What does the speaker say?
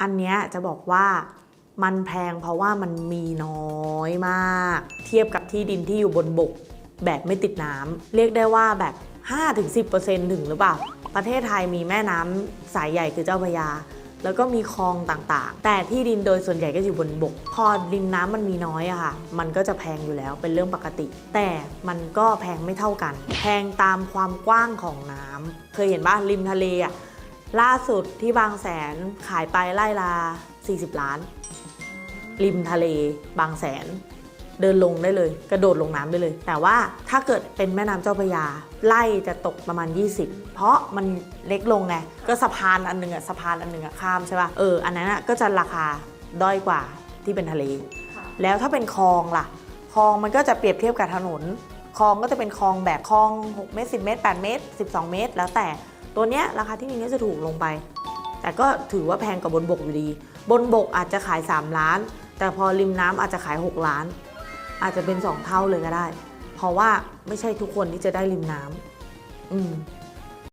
อันเนี้ยจะบอกว่ามันแพงเพราะว่ามันมีน้อยมาก เทียบกับที่ดินที่อยู่บนบกแบบไม่ติดน้ำเรียกได้ว่าแบบ 5-10%ถึงหรือเปล่า ประเทศไทยมีแม่น้ำสายใหญ่คือเจ้าพระยา แล้วก็มีคลองต่างๆ แต่ที่ดินโดยส่วนใหญ่ก็อยู่บนบก พอริมน้ำมันมีน้อยอะค่ะ มันก็จะแพงอยู่แล้วเป็นเรื่องปกติ แต่มันก็แพงไม่เท่ากัน แพงตามความกว้างของน้ำเคยเห็นบ้านริมทะเลอะ ล่าสุดที่บางแสนขายไปไล่ละ40 ล้าน ริมทะเลบางแสน เดินลงได้เลย กระโดดลงน้ำได้เลย แต่ว่าถ้าเกิดเป็นแม่น้ำเจ้าพระยา ไล่จะตกประมาณ 20 เพราะมันเล็กลงไง ก็สะพานอันหนึงอะสะพานอันหนึงอะข้ามใช่ป่ะ เออ อันนั้นอะก็จะราคาด้อยกว่าที่เป็นทะเล แล้วถ้าเป็นคลองล่ะ คลองมันก็จะเปรียบเทียบกับถนน คลองก็จะเป็นคลองแบบคลอง6เมตร10 เมตร 8 เมตร 12 เมตร แล้วแต่ ตัวเนี้ยราคาที่ดินก็จะถูกลงไป แต่ก็ถือว่าแพงกว่าบนบกอยู่ดี บนบกอาจจะขาย 3 ล้าน แต่พอริมน้ำอาจจะขาย 6 ล้าน อาจจะเป็น 2 เท่าเลยก็ได้ เพราะว่าไม่ใช่ทุกคนที่จะได้ริมน้ำอืม